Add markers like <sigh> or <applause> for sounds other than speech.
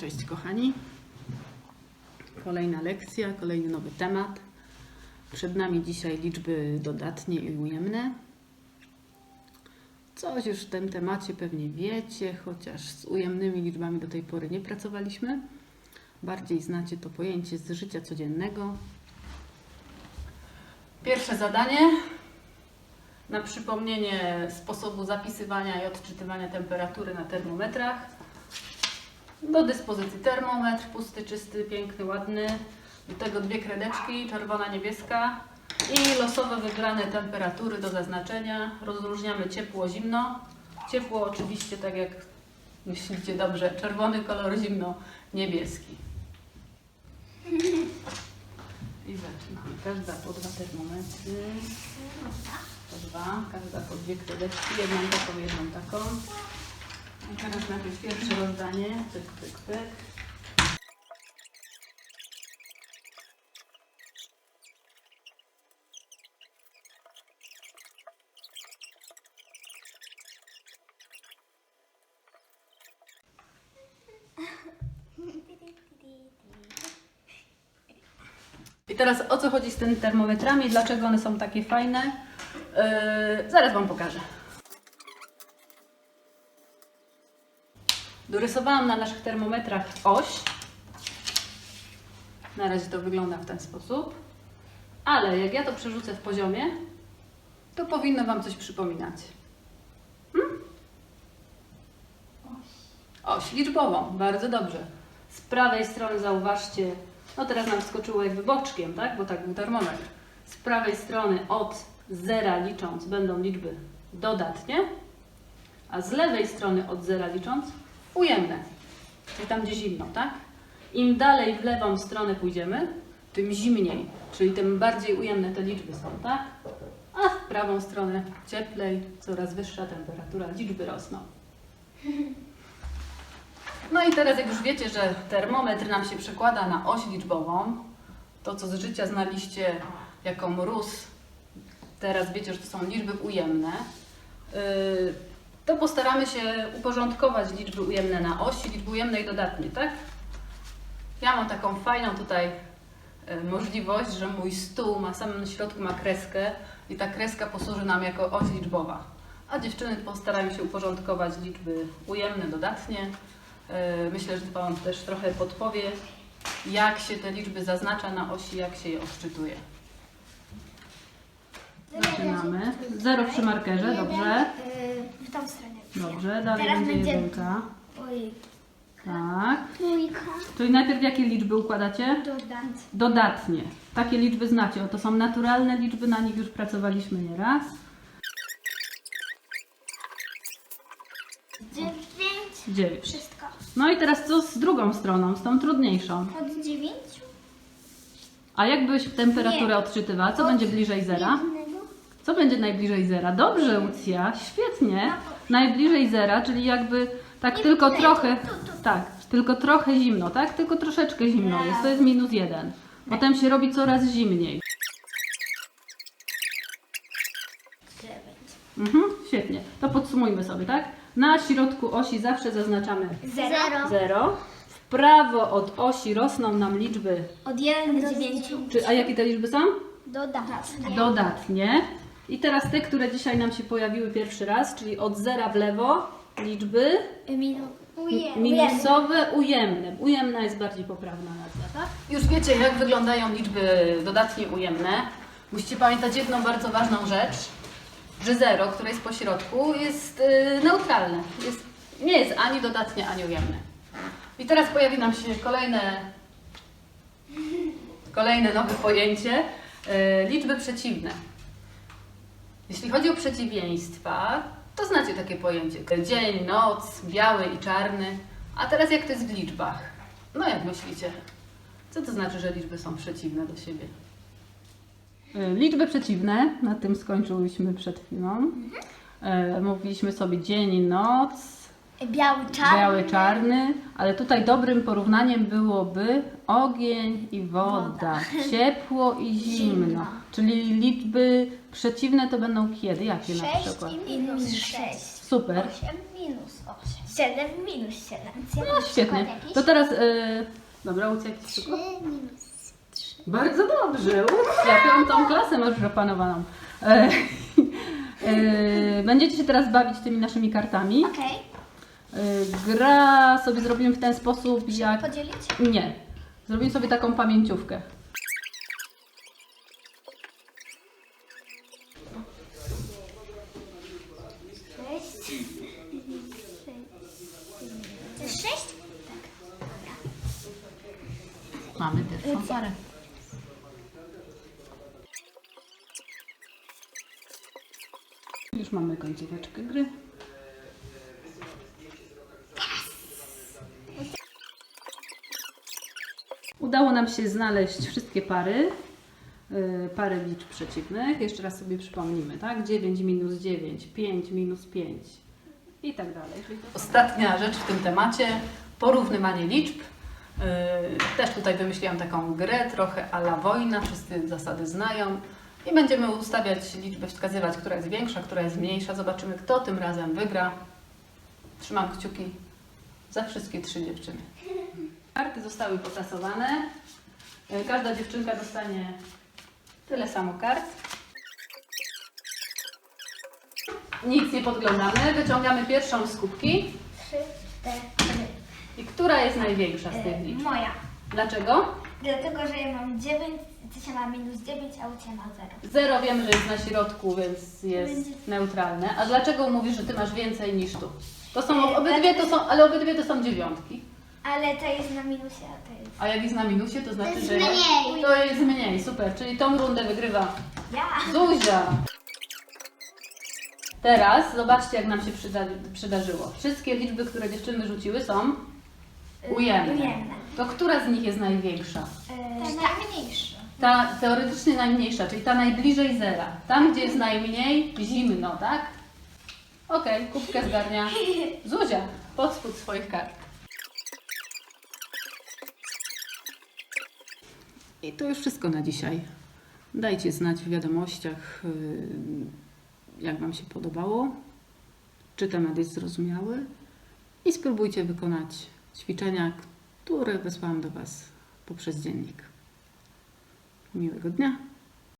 Cześć kochani. Kolejna lekcja, kolejny nowy temat. Przed nami dzisiaj liczby dodatnie i ujemne. Coś już w tym temacie pewnie wiecie, chociaż z ujemnymi liczbami do tej pory nie pracowaliśmy. Bardziej znacie to pojęcie z życia codziennego. Pierwsze zadanie na przypomnienie sposobu zapisywania i odczytywania temperatury na termometrach. Do dyspozycji termometr, pusty, czysty, piękny, ładny. Do tego dwie kredeczki, czerwona, niebieska i losowe wybrane temperatury do zaznaczenia. Rozróżniamy ciepło, zimno. Ciepło oczywiście, tak jak myślicie dobrze, czerwony kolor, zimno, niebieski. I zaczynamy. Każda po dwa termometry. Po dwa, każda po dwie kredeczki, jedną taką, jedną taką. Teraz najpierw pierwsze rozdanie. Pyk, pyk, pyk. I teraz o co chodzi z tymi termometrami? Dlaczego one są takie fajne? Yy, zaraz Wam pokażę. Dorysowałam na naszych termometrach oś. Na razie to wygląda w ten sposób. Ale jak ja to przerzucę w poziomie, to powinno Wam coś przypominać. Hmm? Oś liczbową, bardzo dobrze. Z prawej strony zauważcie, no teraz nam wskoczyło jakby boczkiem, tak? Bo tak był termometr. Z prawej strony od zera licząc będą liczby dodatnie, a z lewej strony od zera licząc ujemne, czyli tam gdzie zimno, tak? Im dalej w lewą stronę pójdziemy, tym zimniej, czyli tym bardziej ujemne te liczby są, tak? A w prawą stronę cieplej, coraz wyższa temperatura, liczby rosną. No i teraz jak już wiecie, że termometr nam się przekłada na oś liczbową, to co z życia znaliście jako mróz, teraz wiecie, że to są liczby ujemne, yy, to postaramy się uporządkować liczby ujemne na osi, liczby ujemne i dodatnie, tak? Ja mam taką fajną tutaj y, możliwość, że mój stół ma samym środku ma kreskę i ta kreska posłuży nam jako oś liczbowa. A dziewczyny postarają się uporządkować liczby ujemne, dodatnie. Y, Myślę, że to Wam też trochę podpowie, jak się te liczby zaznacza na osi, jak się je odczytuje. Zaczynamy. Zero przy markerze, dobrze. Y, W tą stronę. Dobrze, dalej Teraz będzie będzie- jedynka. Oj. Tak. Trójka. Czyli najpierw jakie liczby układacie? Dodatnie. Takie liczby znacie. O, to są naturalne liczby, na nich już pracowaliśmy nieraz. Dziewięć. Dziewięć. Wszystko. No i teraz co z drugą stroną, z tą trudniejszą? Od dziewięciu. A jakbyś temperaturę Nie. odczytywała? Co będzie bliżej zera? jednego. Co będzie najbliżej zera? Dobrze, Lucja, świetnie. Najbliżej zera, czyli jakby tak Nie tylko tutaj, trochę, tu, tu, tu. tak, tylko trochę zimno, tak? Tylko troszeczkę zimno jest, to jest minus jeden. Potem się robi coraz zimniej. Dziewięć. Mhm, świetnie. To podsumujmy sobie, tak? Na środku osi zawsze zaznaczamy Zero. 0. W prawo od osi rosną nam liczby. Od jeden do dziewięciu. Czy, a jakie te liczby są? Dodać. Dodatnie. I teraz te, które dzisiaj nam się pojawiły pierwszy raz, czyli od zera w lewo liczby Minu. minusowe, ujemne. Ujemna jest bardziej poprawna nazwa, tak? Już wiecie, jak wyglądają liczby dodatnie ujemne. Musicie pamiętać jedną bardzo ważną rzecz, że zero, które jest po środku, jest yy, neutralne. Jest, nie jest ani dodatnie, ani ujemne. I teraz pojawi nam się kolejne, kolejne nowe pojęcie, yy, liczby przeciwne. Jeśli chodzi o przeciwieństwa, to znacie takie pojęcie. Dzień, noc, biały i czarny. A teraz jak to jest w liczbach? No jak myślicie? Co to znaczy, że liczby są przeciwne do siebie? Liczby przeciwne, na tym skończyłyśmy przed chwilą. E, Mówiliśmy sobie dzień, noc, Biały czarny. biały, czarny, ale tutaj dobrym porównaniem byłoby ogień i woda, <laughs> ciepło i zimno. Zimno. Czyli liczby przeciwne to będą kiedy? Jakie na Sześć przykład? i minus sześć. Super. Osiem minus osiem. 7 minus 7. No świetnie. To teraz, y, dobra, Łucja, jakiś przykład? minus Bardzo dobrze, Łucja, piątą <laughs> klasę masz już opanowaną. E, <laughs> e, Będziecie się teraz bawić tymi naszymi kartami. Okej. E, Gra sobie zrobimy w ten sposób, jak... Podzielić? Nie. Zrobimy sobie taką pamięciówkę. Sześć. Sześć? Mamy pierwszą parę. Już mamy końcóweczkę gry. Udało nam się znaleźć wszystkie pary, yy, pary liczb przeciwnych. Jeszcze raz sobie przypomnimy, tak? 9 minus 9, 5 minus 5 i tak dalej. Ostatnia rzecz w tym temacie, porównywanie liczb. Yy, Też tutaj wymyśliłam taką grę, trochę ala wojna, wszyscy zasady znają. I będziemy ustawiać liczby, wskazywać, która jest większa, która jest mniejsza. Zobaczymy, kto tym razem wygra. Trzymam kciuki za wszystkie trzy dziewczyny. Karty zostały potasowane. Yy, Każda dziewczynka dostanie tyle samo kart. Nic nie podglądamy. Wyciągamy pierwszą z kubki. Trzy, cztery. I która jest największa z tych E, liczb? Moja. Dlaczego? Dlatego, że ja mam 9, Tysia ma minus 9, a Ucia ma 0. Zero wiemy, że jest na środku, więc jest Będzie- neutralne. A dlaczego mówisz, że ty masz więcej niż tu? To są E, obydwie to są, ale obydwie to są dziewiątki. Ale to jest na minusie, a to jest... A jak jest na minusie, to znaczy, jest że mniej. to jest mniej. Super, czyli tą rundę wygrywa Ja. Zuzia. Teraz zobaczcie, jak nam się przyda, przydarzyło. Wszystkie liczby, które dziewczyny rzuciły, są ujemne. Ujemne. To która z nich jest największa? E, najmniejsza. Ta teoretycznie najmniejsza, czyli ta najbliżej zera. Tam, gdzie jest najmniej zimno, tak? Okej, kubkę zgarnia <laughs> Zuzia pod spód swoich kart. I to już wszystko na dzisiaj. Dajcie znać w wiadomościach, yy, jak Wam się podobało, czy temat jest zrozumiały i spróbujcie wykonać ćwiczenia, które wysłałam do Was poprzez dziennik. Miłego dnia.